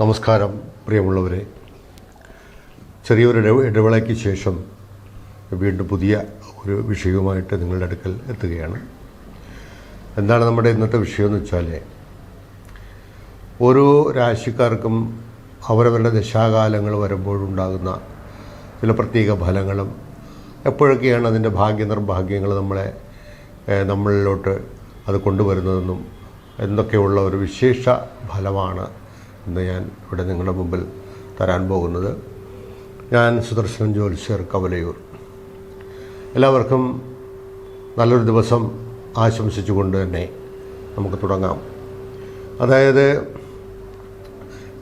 നമസ്കാരം പ്രിയമുള്ളവരെ. ചെറിയൊരു ഇടവേളയ്ക്ക് ശേഷം വീണ്ടും പുതിയ ഒരു വിഷയവുമായിട്ട് നിങ്ങളുടെ അടുക്കൽ എത്തുകയാണ്. എന്താണ് നമ്മുടെ ഇന്നത്തെ വിഷയം എന്ന് വെച്ചാൽ ഓരോ രാശിക്കാർക്കും അവരവരുടെ ദശാകാലങ്ങൾ വരുമ്പോഴുണ്ടാകുന്ന ചില പ്രത്യേക ഫലങ്ങളും എപ്പോഴൊക്കെയാണ് അതിന്റെ ഭാഗ്യ നിർഭാഗ്യങ്ങൾ നമ്മളെ നമ്മളിലോട്ട് അത് കൊണ്ടുവരുന്നതെന്നും എന്തൊക്കെയുള്ള ഒരു വിശേഷ ഫലമാണ് ഇന്ന് ഞാൻ ഇവിടെ നിങ്ങളുടെ മുമ്പിൽ തരാൻ പോകുന്നത് ഞാൻ സുദർശൻ ജ്യോത്സ്യർ കവലയൂർ. എല്ലാവർക്കും നല്ലൊരു ദിവസം ആശംസിച്ചുകൊണ്ട് തന്നെ നമുക്ക് തുടങ്ങാം. അതായത്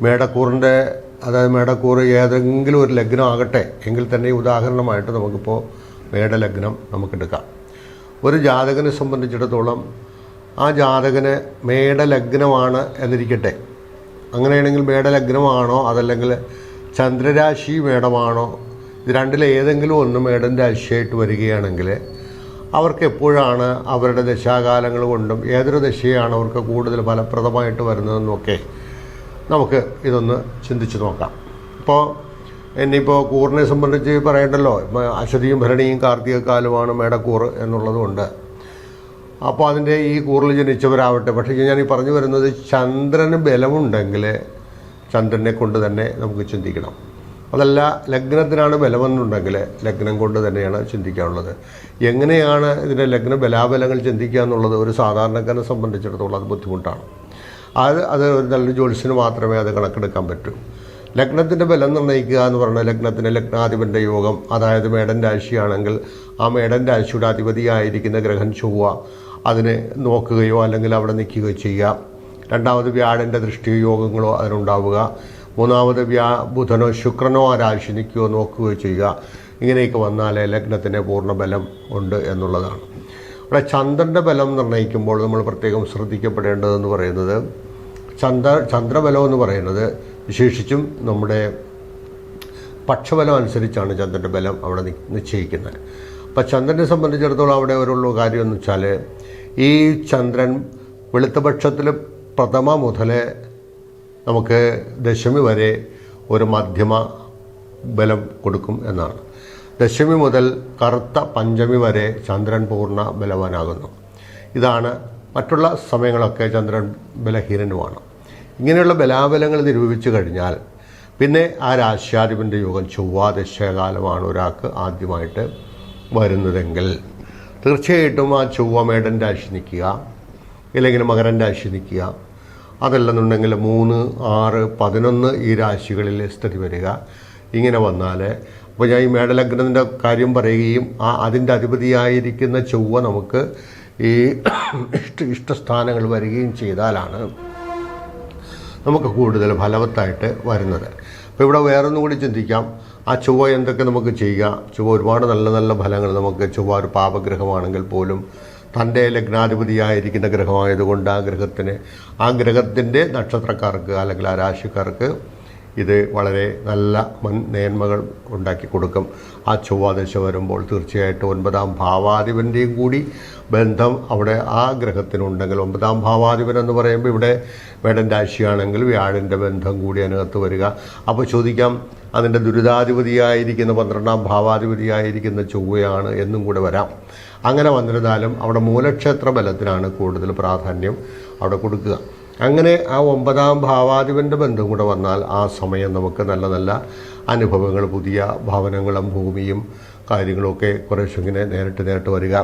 മേടക്കൂറിന്റെ അതായത് മേടക്കൂറ് ഏതെങ്കിലും ഒരു ലഗ്നം ആകട്ടെ എങ്കിൽ തന്നെ ഉദാഹരണമായിട്ട് നമുക്കിപ്പോൾ മേടലഗ്നം നമുക്കെടുക്കാം. ഒരു ജാതകനെ സംബന്ധിച്ചിടത്തോളം ആ ജാതകന് മേടലഗ്നമാണ് എന്നിരിക്കട്ടെ. അങ്ങനെയാണെങ്കിൽ മേടലഗ്നമാണോ അതല്ലെങ്കിൽ ചന്ദ്രരാശി മേടമാണോ? ഇത് രണ്ടിൽ ഏതെങ്കിലും ഒന്ന് മേടൻ രാശിയായിട്ട് വരികയാണെങ്കിൽ അവർക്ക് എപ്പോഴാണ് അവരുടെ ദശാകാലങ്ങൾ കൊണ്ടും ഏതൊരു ദശയാണ് അവർക്ക് കൂടുതൽ ഫലപ്രദമായിട്ട് വരുന്നതെന്നൊക്കെ നമുക്ക് ഇതൊന്ന് ചിന്തിച്ച് നോക്കാം. ഇപ്പോൾ ഇനിയിപ്പോൾ കൂറിനെ സംബന്ധിച്ച് പറയണ്ടല്ലോ. അശ്വതിയും ഭരണിയും കാർത്തിക കാലമാണ് മേടക്കൂറ് എന്നുള്ളതുകൊണ്ട് അപ്പോൾ അതിന്റെ ഈ കൂറിൽ ജനിച്ചവരാവട്ടെ. പക്ഷേ ഞാൻ ഈ പറഞ്ഞു വരുന്നത് ചന്ദ്രന് ബലമുണ്ടെങ്കിൽ ചന്ദ്രനെ കൊണ്ട് തന്നെ നമുക്ക് ചിന്തിക്കണം. അതല്ല ലഗ്നത്തിനാണ് ബലമെന്നുണ്ടെങ്കിൽ ലഗ്നം കൊണ്ട് തന്നെയാണ് ചിന്തിക്കാനുള്ളത്. എങ്ങനെയാണ് ഇതിന്റെ ലഗ്ന ബലാബലങ്ങൾ ചിന്തിക്കുക എന്നുള്ളത് ഒരു സാധാരണക്കാരനെ സംബന്ധിച്ചിടത്തോളം അത് ബുദ്ധിമുട്ടാണ്. അത് അത് ഒരു നല്ല ജോലിസിന് മാത്രമേ അത് കണക്കെടുക്കാൻ പറ്റൂ. ലഗ്നത്തിന്റെ ബലം നിർണയിക്കുക എന്ന് പറഞ്ഞാൽ ലഗ്നത്തിന്റെ ലഗ്നാധിപന്റെ യോഗം അതായത് മേടൻ രാശിയാണെങ്കിൽ ആ മേടൻ രാശിയുടെ അധിപതിയായിരിക്കുന്ന ഗ്രഹം ചൊവ്വ അതിനെ നോക്കുകയോ അല്ലെങ്കിൽ അവിടെ നിൽക്കുകയോ ചെയ്യുക. രണ്ടാമത് വ്യാഴന്റെ ദൃഷ്ടിയോ യോഗങ്ങളോ അതിനുണ്ടാവുക. മൂന്നാമത് വ്യാ ബുധനോ ശുക്രനോ ആ രാശി നിൽക്കുകയോ നോക്കുകയോ ചെയ്യുക. ഇങ്ങനെയൊക്കെ വന്നാലേ ലഗ്നത്തിന് പൂർണ ബലം ഉണ്ട് എന്നുള്ളതാണ്. ഇവിടെ ചന്ദ്രന്റെ ബലം നിർണയിക്കുമ്പോൾ നമ്മൾ പ്രത്യേകം ശ്രദ്ധിക്കപ്പെടേണ്ടതെന്ന് പറയുന്നത് ചന്ദ്ര ചന്ദ്രബലം എന്ന് പറയുന്നത് വിശേഷിച്ചും നമ്മുടെ പക്ഷബലം അനുസരിച്ചാണ് ചന്ദ്രന്റെ ബലം അവിടെ നിശ്ചയിക്കുന്നത്. അപ്പം ചന്ദ്രനെ സംബന്ധിച്ചിടത്തോളം അവിടെ ഒരുള്ള കാര്യം എന്ന് വെച്ചാൽ ഈ ചന്ദ്രൻ വെളുത്തപക്ഷത്തിൽ പ്രഥമ മുതൽ നമുക്ക് ദശമി വരെ ഒരു മധ്യമ ബലം കൊടുക്കും എന്നാണ്. ദശമി മുതൽ കറുത്ത പഞ്ചമി വരെ ചന്ദ്രൻ പൂർണ ബലവാനാകുന്നു. ഇതാണ് മറ്റുള്ള സമയങ്ങളൊക്കെ ചന്ദ്രൻ ബലഹീനനുമാണ്. ഇങ്ങനെയുള്ള ബലാബലങ്ങൾ നിരൂപിച്ചു കഴിഞ്ഞാൽ പിന്നെ ആ രാശ്യാധിപന്റെ യോഗം ചൊവ്വാദശകാലമാണ് ഒരാൾക്ക് ആദ്യമായിട്ട് വരുന്നതെങ്കിൽ തീർച്ചയായിട്ടും ആ ചൊവ്വ മേടൻ രാശി നിൽക്കുക ഇല്ലെങ്കിൽ മകരൻ രാശി നിൽക്കുക. അതല്ലെന്നുണ്ടെങ്കിൽ മൂന്ന് ആറ് പതിനൊന്ന് ഈ രാശികളിൽ സ്ഥിതി വരിക. ഇങ്ങനെ വന്നാൽ അപ്പോൾ ഞാൻ ഈ മേടലഗ്നത്തിന്റെ കാര്യം പറയുകയും ആ അതിന്റെ അധിപതിയായിരിക്കുന്ന ചൊവ്വ നമുക്ക് ഈ ഇഷ്ട ഇഷ്ടസ്ഥാനങ്ങൾ വരികയും ചെയ്താലാണ് നമുക്ക് കൂടുതൽ ഫലവത്തായിട്ട് വരുന്നത്. അപ്പോൾ ഇവിടെ വേറൊന്നും കൂടി ചിന്തിക്കാം. ആ ചൊവ്വ എന്തൊക്കെ നമുക്ക് ചെയ്യുക? ചൊവ്വ ഒരുപാട് നല്ല നല്ല ഫലങ്ങൾ നമുക്ക് ചൊവ്വ ഒരു പാപഗ്രഹമാണെങ്കിൽ പോലും തന്റെ ലഗ്നാധിപതിയായിരിക്കുന്ന ഗ്രഹമായതുകൊണ്ട് ആ ഗ്രഹത്തിന് ആ ഗ്രഹത്തിന്റെ നക്ഷത്രക്കാർക്ക് അല്ലെങ്കിൽ ആ രാശിക്കാർക്ക് ഇത് വളരെ നല്ല മുൻ നേന്മകൾ ഉണ്ടാക്കി കൊടുക്കും. ആ ചൊവ്വാദശ വരുമ്പോൾ തീർച്ചയായിട്ടും ഒൻപതാം ഭാവാധിപന്റെയും കൂടി ബന്ധം അവിടെ ആ ഗ്രഹത്തിനുണ്ടെങ്കിൽ ഒമ്പതാം ഭാവാധിപൻ എന്ന് പറയുമ്പോൾ ഇവിടെ വേടൻ രാശിയാണെങ്കിൽ വ്യാഴന്റെ ബന്ധം കൂടി അതിനകത്ത് വരിക. അപ്പോൾ ചോദിക്കാം അതിന്റെ ദുരിതാധിപതിയായിരിക്കുന്ന പന്ത്രണ്ടാം ഭാവാധിപതിയായിരിക്കുന്ന ചൊവ്വയാണ് എന്നും കൂടെ വരാം. അങ്ങനെ വന്നിരുന്നാലും അവിടെ മൂലക്ഷേത്ര ബലത്തിനാണ് കൂടുതൽ പ്രാധാന്യം അവിടെ കൊടുക്കുക. അങ്ങനെ ആ ഒമ്പതാം ഭാവാധിപന്റെ ബന്ധം കൂടെ വന്നാൽ ആ സമയം നമുക്ക് നല്ല നല്ല അനുഭവങ്ങൾ പുതിയ ഭവനങ്ങളും ഭൂമിയും കാര്യങ്ങളൊക്കെ കുറേശ്ശെ ഇങ്ങനെ നേരിട്ട് നേരിട്ട് വരിക.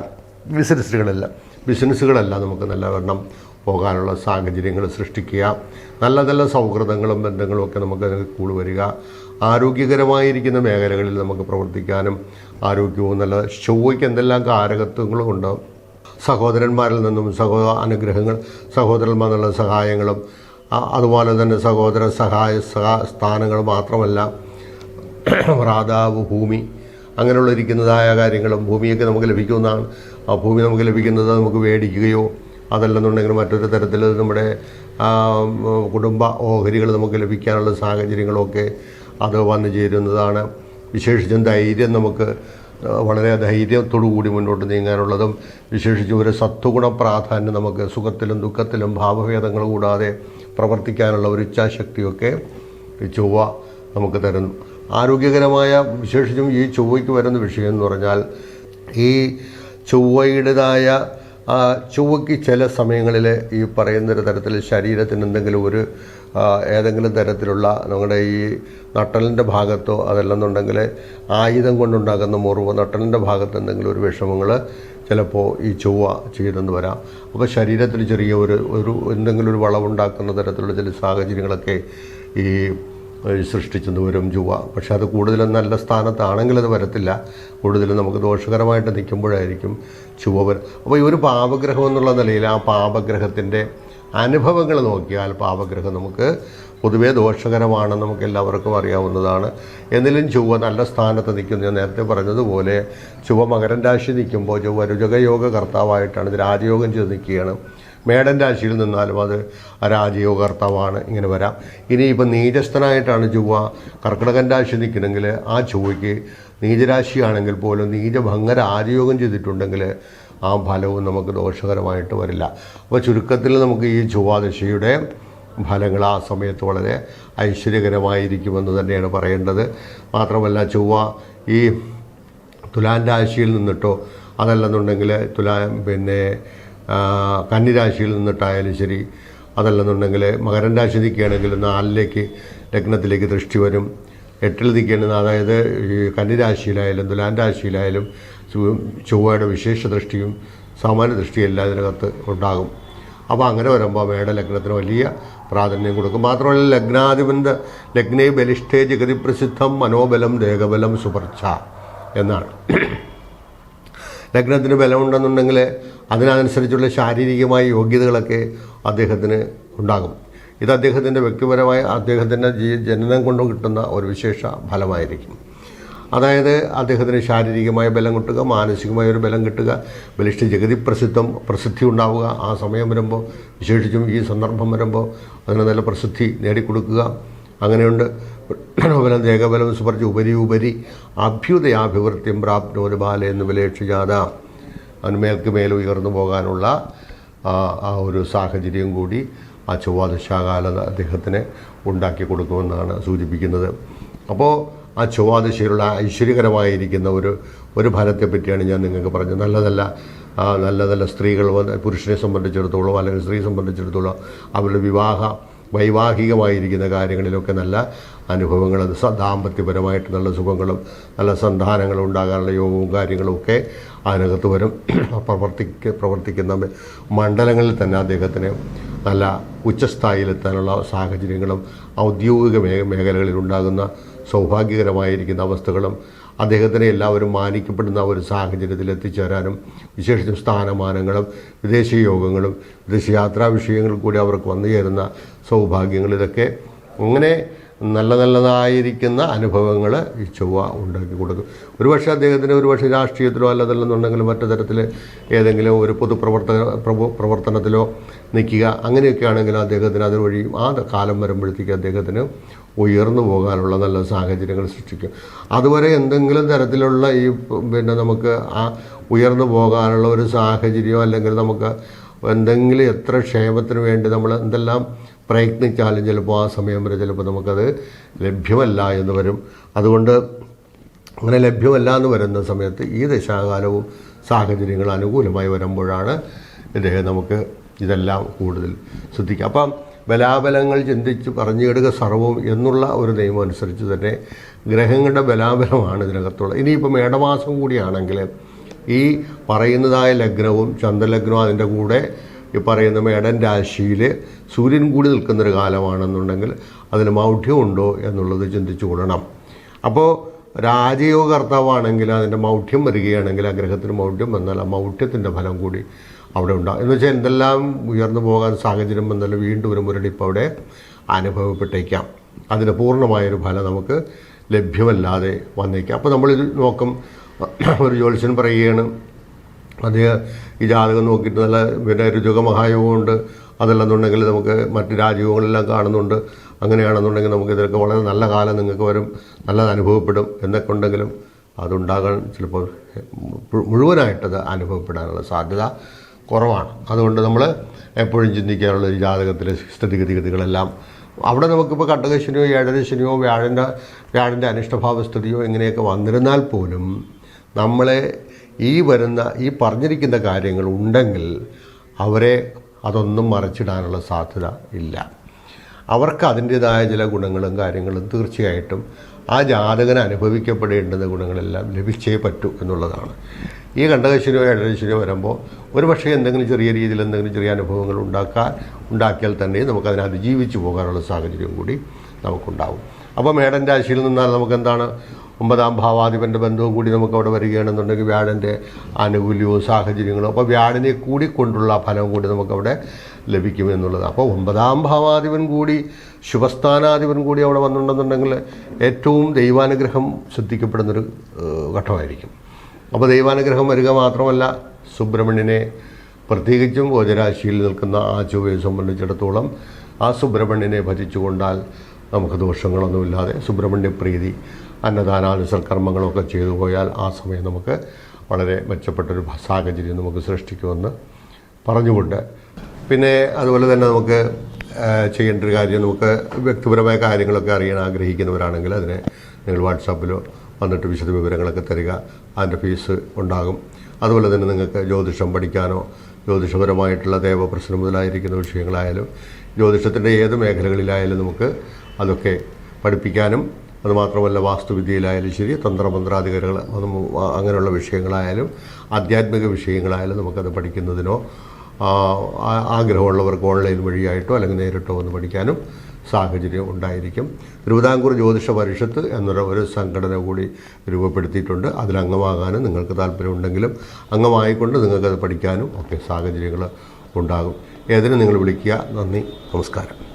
ബിസിനസ്സുകളല്ല ബിസിനസ്സുകളല്ല നമുക്ക് നല്ല വണ്ണം പോകാനുള്ള സാഹചര്യങ്ങൾ സൃഷ്ടിക്കുക. നല്ല നല്ല സൗഹൃദങ്ങളും ബന്ധങ്ങളും ഒക്കെ നമുക്ക് കൂടി വരിക. ആരോഗ്യകരമായിരിക്കുന്ന മേഖലകളിൽ നമുക്ക് പ്രവർത്തിക്കാനും ആരോഗ്യവും നല്ല ചൊവ്വയ്ക്ക് എന്തെല്ലാം കാരകത്വങ്ങളും ഉണ്ടാവും സഹോദരന്മാരിൽ നിന്നും സഹോദര അനുഗ്രഹങ്ങൾ സഹോദരന്മാരുടെ സഹായങ്ങളും അതുപോലെ തന്നെ സഹോദര സഹായ സഹാ സ്ഥാനങ്ങൾ മാത്രമല്ല പ്രാതാവ് ഭൂമി അങ്ങനെയുള്ള ഇരിക്കുന്നതായ കാര്യങ്ങളും ഭൂമിയൊക്കെ നമുക്ക് ലഭിക്കുന്നതാണ്. ആ ഭൂമി നമുക്ക് ലഭിക്കുന്നത് നമുക്ക് മേടിക്കുകയോ അതല്ലെന്നുണ്ടെങ്കിൽ മറ്റൊരു തരത്തിൽ നമ്മുടെ കുടുംബ ഓഹരികൾ നമുക്ക് ലഭിക്കാനുള്ള സാഹചര്യങ്ങളൊക്കെ അത് വന്നു ചേരുന്നതാണ്. വിശേഷിച്ചും ധൈര്യം നമുക്ക് വളരെ ധൈര്യത്തോടു കൂടി മുന്നോട്ട് നീങ്ങാനുള്ളതും വിശേഷിച്ച് ഒരു സത്വഗുണ പ്രാധാന്യം നമുക്ക് സുഖത്തിലും ദുഃഖത്തിലും ഭാവഭേദങ്ങൾ കൂടാതെ പ്രവർത്തിക്കാനുള്ള ഒരു ഇച്ഛാശക്തിയൊക്കെ ചൊവ്വ നമുക്ക് തരുന്നു. ആരോഗ്യകരമായ വിശേഷിച്ചും ഈ ചൊവ്വയ്ക്ക് വരുന്ന വിഷയം എന്ന് പറഞ്ഞാൽ ഈ ചൊവ്വയുടേതായ ആ, ചൊവ്വയ്ക്ക് ചില സമയങ്ങളിൽ ഈ പറയുന്ന ഒരു തരത്തിൽ ശരീരത്തിന് എന്തെങ്കിലും ഒരു ഏതെങ്കിലും തരത്തിലുള്ള നമ്മുടെ ഈ നട്ടലിന്റെ ഭാഗത്തോ അതല്ലെന്നുണ്ടെങ്കിൽ ആയുധം കൊണ്ടുണ്ടാകുന്ന മുറിവ് നട്ടലിന്റെ ഭാഗത്ത് എന്തെങ്കിലും ഒരു വിഷമങ്ങൾ ചിലപ്പോൾ ഈ ചൊവ്വ ചെയ്തെന്ന് വരാം. അപ്പോൾ ശരീരത്തിൽ ചെറിയ ഒരു ഒരു എന്തെങ്കിലും ഒരു വളവുണ്ടാക്കുന്ന തരത്തിലുള്ള ചില സാഹചര്യങ്ങളൊക്കെ ഈ സൃഷ്ടിച്ചെന്ന് വരും ജുവ. പക്ഷെ അത് കൂടുതലും നല്ല സ്ഥാനത്താണെങ്കിൽ അത് വരത്തില്ല. കൂടുതലും നമുക്ക് ദോഷകരമായിട്ട് നിൽക്കുമ്പോഴായിരിക്കും ചുവ വരും. അപ്പോൾ ഈ ഒരു പാപഗ്രഹം എന്നുള്ള നിലയിൽ ആ പാപഗ്രഹത്തിന്റെ അനുഭവങ്ങൾ നോക്കിയാൽ പാപഗ്രഹം നമുക്ക് പൊതുവേ ദോഷകരമാണെന്ന് നമുക്ക് എല്ലാവർക്കും അറിയാവുന്നതാണ്. എന്നിലും ചൊവ്വ നല്ല സ്ഥാനത്ത് നിൽക്കുന്നു. ഞാൻ നേരത്തെ പറഞ്ഞതുപോലെ ചൊവ്വ മകരൻ രാശി നിൽക്കുമ്പോൾ ചൊവ്വ രുചകയോഗ കർത്താവായിട്ടാണ് ഇത് രാജയോഗം ചെയ്ത് നിൽക്കുകയാണ്. മേടൻ രാശിയിൽ നിന്നാലും അത് രാജയോ കർത്താവാണ് ഇങ്ങനെ വരാം. ഇനി ഇപ്പം നീചസ്ഥനായിട്ടാണ് ചൊവ്വ കർക്കിടകൻ രാശി നിൽക്കണമെങ്കിൽ ആ ചൊവ്വയ്ക്ക് നീചരാശിയാണെങ്കിൽ പോലും നീചഭംഗ രാജയോഗം ചെയ്തിട്ടുണ്ടെങ്കിൽ ആ ഫലവും നമുക്ക് ദോഷകരമായിട്ട് വരില്ല. അപ്പോൾ ചുരുക്കത്തിൽ നമുക്ക് ഈ ചൊവ്വാദശയുടെ ഫലങ്ങൾ ആ സമയത്ത് വളരെ ഐശ്വര്യകരമായിരിക്കുമെന്ന് തന്നെയാണ് പറയേണ്ടത്. മാത്രമല്ല ചൊവ്വ ഈ തുലാൻ രാശിയിൽ നിന്നിട്ടോ അതല്ലെന്നുണ്ടെങ്കിൽ തുലാ പിന്നെ കന്നിരാശിയിൽ നിന്നിട്ടായാലും ശരി. അതല്ലെന്നുണ്ടെങ്കിൽ മകരൻ രാശി നിൽക്കുകയാണെങ്കിൽ നാലിലേക്ക് ലഗ്നത്തിലേക്ക് ദൃഷ്ടി വരും. എട്ടിൽ നിൽക്കുകയാണെങ്കിൽ അതായത് ഈ കന്നിരാശിയിലായാലും തുലാൻ രാശിയിലായാലും ചൊവ്വ- ചൊവ്വയുടെ വിശേഷ ദൃഷ്ടിയും സാമാന്യ ദൃഷ്ടിയും എല്ലാം ഇതിനകത്ത് ഉണ്ടാകും. അപ്പോൾ അങ്ങനെ വരുമ്പോൾ മേട ലഗ്നത്തിന് വലിയ പ്രാധാന്യം കൊടുക്കും. മാത്രമല്ല ലഗ്നാധിപന്റെ ലഗ്നേ ബലിഷ്ഠേ ജഗതി പ്രസിദ്ധം മനോബലം ദേഹബലം സുപർച്ച എന്നാണ്. ലഗ്നത്തിന് ബലമുണ്ടെന്നുണ്ടെങ്കിൽ അതിനനുസരിച്ചുള്ള ശാരീരികമായ യോഗ്യതകളൊക്കെ അദ്ദേഹത്തിന് ഉണ്ടാകും. ഇത് അദ്ദേഹത്തിന്റെ വ്യക്തിപരമായ അദ്ദേഹത്തിന്റെ ജനനം കൊണ്ട് കിട്ടുന്ന ഒരു വിശേഷ ഫലമായിരിക്കും. അതായത് അദ്ദേഹത്തിന് ശാരീരികമായ ബലം കിട്ടുക മാനസികമായ ഒരു ബലം കിട്ടുക ബലിഷ്ഠ ജഗതി പ്രസിദ്ധം പ്രസിദ്ധി ഉണ്ടാവുക. ആ സമയം വരുമ്പോൾ വിശേഷിച്ചും ഈ സന്ദർഭം വരുമ്പോൾ അതിന് നല്ല പ്രസിദ്ധി നേടിക്കൊടുക്കുക. അങ്ങനെയുണ്ട്. ബലം ദേഹബലം സുപർച്ച് ഉപരി ഉപരി അഭ്യുദയാഭിവൃത്തിയും പ്രാപ്നോര് ബാല എന്ന് വിലേക്ഷിജാത അതിന്മേൽക്ക് മേൽ ഉയർന്നു പോകാനുള്ള ആ ഒരു സാഹചര്യം കൂടി ആ ചൊവ്വാദശാകാല അദ്ദേഹത്തിന് ഉണ്ടാക്കി കൊടുക്കുമെന്നാണ് സൂചിപ്പിക്കുന്നത്. അപ്പോൾ ആ ചൊവ്വാദശയിലുള്ള ഐശ്വര്യകരമായിരിക്കുന്ന ഒരു ഒരു ഫലത്തെ പറ്റിയാണ് ഞാൻ നിങ്ങൾക്ക് പറഞ്ഞത്. നല്ല നല്ല നല്ല നല്ല സ്ത്രീകൾ പുരുഷനെ സംബന്ധിച്ചിടത്തോളം അല്ലെങ്കിൽ സ്ത്രീയെ സംബന്ധിച്ചിടത്തോളം അവരുടെ വിവാഹ വൈവാഹികമായിരിക്കുന്ന കാര്യങ്ങളിലൊക്കെ നല്ല അനുഭവങ്ങൾ ദാമ്പത്യപരമായിട്ട് നല്ല സുഖങ്ങളും നല്ല സന്താനങ്ങളും ഉണ്ടാകാനുള്ള യോഗവും കാര്യങ്ങളും ഒക്കെ അതിനകത്ത് വരും. പ്രവർത്തിക്ക പ്രവർത്തിക്കുന്ന മണ്ഡലങ്ങളിൽ തന്നെ അദ്ദേഹത്തിന് നല്ല ഉച്ചസ്ഥായിലെത്താനുള്ള സാഹചര്യങ്ങളും ഔദ്യോഗിക മേഖലകളിൽ ഉണ്ടാകുന്ന സൗഭാഗ്യകരമായിരിക്കുന്ന അവസ്ഥകളും അദ്ദേഹത്തിനെ എല്ലാവരും മാനിക്കപ്പെടുന്ന ഒരു സാഹചര്യത്തിൽ എത്തിച്ചേരാനും വിശേഷിച്ചും സ്ഥാനമാനങ്ങളും വിദേശ യോഗങ്ങളും വിദേശയാത്രാ വിഷയങ്ങൾ കൂടി അവർക്ക് വന്നു ചേരുന്ന സൗഭാഗ്യങ്ങൾ ഇതൊക്കെ അങ്ങനെ നല്ല നല്ലതായിരിക്കുന്ന അനുഭവങ്ങൾ ഈ ചൊവ്വ ഉണ്ടാക്കി കൊടുക്കും. ഒരുപക്ഷെ അദ്ദേഹത്തിന് ഒരുപക്ഷെ രാഷ്ട്രീയത്തിലോ അല്ലതല്ലെന്നുണ്ടെങ്കിലും മറ്റു തരത്തിൽ ഏതെങ്കിലും ഒരു പൊതുപ്രവർത്തക പ്രവർത്തനത്തിലോ നിൽക്കുക അങ്ങനെയൊക്കെ ആണെങ്കിൽ അദ്ദേഹത്തിന് അതുവഴി ആ കാലം വരുമ്പോഴത്തേക്ക് അദ്ദേഹത്തിന് ഉയർന്നു പോകാനുള്ള നല്ല സാഹചര്യങ്ങൾ സൃഷ്ടിക്കും. അതുവരെ എന്തെങ്കിലും തരത്തിലുള്ള ഈ പിന്നെ നമുക്ക് ആ ഉയർന്നു പോകാനുള്ള ഒരു സാഹചര്യം അല്ലെങ്കിൽ നമുക്ക് എന്തെങ്കിലും എത്ര ക്ഷേമത്തിന് വേണ്ടി നമ്മൾ എന്തെല്ലാം പ്രയത്നിച്ചാലും ചിലപ്പോൾ ആ സമയം വരെ ചിലപ്പോൾ നമുക്കത് ലഭ്യമല്ല എന്ന് വരും. അതുകൊണ്ട് അങ്ങനെ ലഭ്യമല്ല എന്ന് വരുന്ന സമയത്ത് ഈ ദശാകാലവും സാഹചര്യങ്ങൾ അനുകൂലമായി വരുമ്പോഴാണ് ഇദ്ദേഹം നമുക്ക് ഇതെല്ലാം കൂടുതൽ ശ്രദ്ധിക്കുക. അപ്പം ബലാബലങ്ങൾ ചിന്തിച്ച് പറഞ്ഞിടുക സർവവും എന്നുള്ള ഒരു നിയമം അനുസരിച്ച് തന്നെ ഗ്രഹങ്ങളുടെ ബലാബലമാണ് ഇതിനകത്തുള്ളത്. ഇനിയിപ്പോൾ മേടമാസം കൂടിയാണെങ്കിൽ ഈ പറയുന്നതായ ലഗ്നവും ചന്ദ്രലഗ്നവും അതിന്റെ കൂടെ ഈ പറയുന്ന മേടൻ രാശിയിൽ സൂര്യൻ കൂടി നിൽക്കുന്നൊരു കാലമാണെന്നുണ്ടെങ്കിൽ അതിന് മൗഢ്യമുണ്ടോ എന്നുള്ളത് ചിന്തിച്ചു കൊള്ളണം. അപ്പോൾ രാജയോഗ കർത്താവാണെങ്കിൽ അതിന്റെ മൗഢ്യം വരികയാണെങ്കിൽ ആ ഗ്രഹത്തിന് മൗഢ്യം വന്നാൽ ആ മൗഢ്യത്തിന്റെ ഫലം കൂടി അവിടെ ഉണ്ടാകും എന്ന് വെച്ചാൽ എന്തെല്ലാം ഉയർന്നു പോകാൻ സാഹചര്യം വന്നാലും വീണ്ടും ഒരു മുരടിപ്പ് അവിടെ അനുഭവപ്പെട്ടേക്കാം. അതിന് പൂർണമായൊരു ഫലം നമുക്ക് ലഭ്യമല്ലാതെ വന്നേക്കാം. അപ്പോൾ നമ്മളിത് നോക്കും. ഒരു ജ്യോത്സ്യൻ പറയുകയാണ് അദ്ദേഹം ഈ ജാതകം നോക്കിയിട്ട് നല്ല പിന്നെ രുചകമഹായോഗമുണ്ട്. അതല്ലെന്നുണ്ടെങ്കിൽ നമുക്ക് മറ്റ് രാജ്യങ്ങളെല്ലാം കാണുന്നുണ്ട്. അങ്ങനെയാണെന്നുണ്ടെങ്കിൽ നമുക്ക് ഇതിലൊക്കെ വളരെ നല്ല കാലം നിങ്ങൾക്ക് വരും. നല്ലത് അനുഭവപ്പെടും എന്നൊക്കെ ഉണ്ടെങ്കിലും അതുണ്ടാകാൻ ചിലപ്പോൾ മുഴുവനായിട്ടത് അനുഭവപ്പെടാനുള്ള സാധ്യത കുറവാണ്. അതുകൊണ്ട് നമ്മൾ എപ്പോഴും ചിന്തിക്കാനുള്ള ഈ ജാതകത്തിലെ സ്ഥിതിഗതിഗതികളെല്ലാം അവിടെ നമുക്കിപ്പോൾ കട്ടകശനിയോ ഏഴരശനിയോ വ്യാഴന്റെ വ്യാഴന്റെ അനിഷ്ടഭാവസ്ഥിതിയോ ഇങ്ങനെയൊക്കെ വന്നിരുന്നാൽ പോലും നമ്മളെ ഈ വരുന്ന ഈ പറഞ്ഞിരിക്കുന്ന കാര്യങ്ങൾ ഉണ്ടെങ്കിൽ അവരെ അതൊന്നും മറച്ചിടാനുള്ള സാധ്യത ഇല്ല. അവർക്ക് അതിന്റേതായ ചില ഗുണങ്ങളും കാര്യങ്ങളും തീർച്ചയായിട്ടും ആ ജാതകന് അനുഭവിക്കപ്പെടേണ്ടുന്ന ഗുണങ്ങളെല്ലാം ലഭിച്ചേ പറ്റൂ എന്നുള്ളതാണ്. ഈ കണ്ടകശനിയോ ഏഴരശനിയോ വരുമ്പോൾ ഒരു പക്ഷേ എന്തെങ്കിലും ചെറിയ രീതിയിൽ എന്തെങ്കിലും ചെറിയ അനുഭവങ്ങൾ ഉണ്ടാക്കാൻ ഉണ്ടാക്കിയാൽ തന്നെ നമുക്കതിനെ അതിജീവിച്ച് പോകാനുള്ള സാഹചര്യം കൂടി നമുക്കുണ്ടാവും. അപ്പോൾ മേടൻ രാശിയിൽ നിന്നാൽ നമുക്കെന്താണ്? ഒമ്പതാം ഭാവാധിപന്റെ ബന്ധവും കൂടി നമുക്ക് അവിടെ വരികയാണെന്നുണ്ടെങ്കിൽ വ്യാഴന്റെ ആനുകൂല്യവും സാഹചര്യങ്ങളും അപ്പോൾ വ്യാഴനെ കൂടി കൊണ്ടുള്ള ഫലവും കൂടി നമുക്കവിടെ ലഭിക്കുമെന്നുള്ളത് അപ്പോൾ ഒമ്പതാം ഭാവാധിപൻ കൂടി ശുഭസ്ഥാനാധിപൻ കൂടി അവിടെ വന്നിട്ടുണ്ടെന്നുണ്ടെങ്കിൽ ഏറ്റവും ദൈവാനുഗ്രഹം ശ്രദ്ധിക്കപ്പെടുന്നൊരു ഘട്ടമായിരിക്കും. അപ്പോൾ ദൈവാനുഗ്രഹം വരിക മാത്രമല്ല സുബ്രഹ്മണ്യനെ പ്രത്യേകിച്ചും ഗോചരാശിയിൽ നിൽക്കുന്ന ആ ചൊവ്വയെ സംബന്ധിച്ചിടത്തോളം ആ സുബ്രഹ്മണ്യനെ ഭജിച്ചുകൊണ്ടാൽ നമുക്ക് ദോഷങ്ങളൊന്നുമില്ലാതെ സുബ്രഹ്മണ്യ പ്രീതി അന്നദാനാദി കർമ്മങ്ങളൊക്കെ ചെയ്തു പോയാൽ ആ സമയം നമുക്ക് വളരെ മെച്ചപ്പെട്ടൊരു സാഹചര്യം നമുക്ക് സൃഷ്ടിക്കുമെന്ന് പറഞ്ഞുകൊണ്ട്. പിന്നെ അതുപോലെ തന്നെ നമുക്ക് ചെയ്യേണ്ട ഒരു കാര്യം നമുക്ക് വ്യക്തിപരമായ കാര്യങ്ങളൊക്കെ അറിയാൻ ആഗ്രഹിക്കുന്നവരാണെങ്കിൽ അതിനെ നിങ്ങൾ വാട്സാപ്പിലോ വന്നിട്ട് വിശദ വിവരങ്ങളൊക്കെ തരിക. അതിന്റെ ഫീസ് ഉണ്ടാകും. അതുപോലെ തന്നെ നിങ്ങൾക്ക് ജ്യോതിഷം പഠിക്കാനോ ജ്യോതിഷപരമായിട്ടുള്ള ദേവപ്രശ്നം മുതലായിരിക്കുന്ന വിഷയങ്ങളായാലും ജ്യോതിഷത്തിന്റെ ഏത് മേഖലകളിലായാലും നമുക്ക് അതൊക്കെ പഠിപ്പിക്കാനും അതുമാത്രമല്ല വാസ്തുവിദ്യയിലായാലും ശരി തന്ത്രമന്ത്രാധികാരികൾ അങ്ങനെയുള്ള വിഷയങ്ങളായാലും ആധ്യാത്മിക വിഷയങ്ങളായാലും നമുക്കത് പഠിക്കുന്നതിനോ ആഗ്രഹമുള്ളവർക്ക് ഓൺലൈൻ വഴിയായിട്ടോ അല്ലെങ്കിൽ നേരിട്ടോ ഒന്ന് പഠിക്കാനും സാഹചര്യം ഉണ്ടായിരിക്കും. തിരുവിതാംകൂർ ജ്യോതിഷ പരിഷത്ത് എന്നൊരു ഒരു സംഘടന കൂടി രൂപപ്പെടുത്തിയിട്ടുണ്ട്. അതിൽ അംഗമാകാനും നിങ്ങൾക്ക് താല്പര്യമുണ്ടെങ്കിലും അംഗമായിക്കൊണ്ട് നിങ്ങൾക്കത് പഠിക്കാനും ഒക്കെ സാഹചര്യങ്ങൾ ഉണ്ടാകും. ഏതിനും നിങ്ങൾ വിളിക്കുക. നന്ദി. നമസ്കാരം.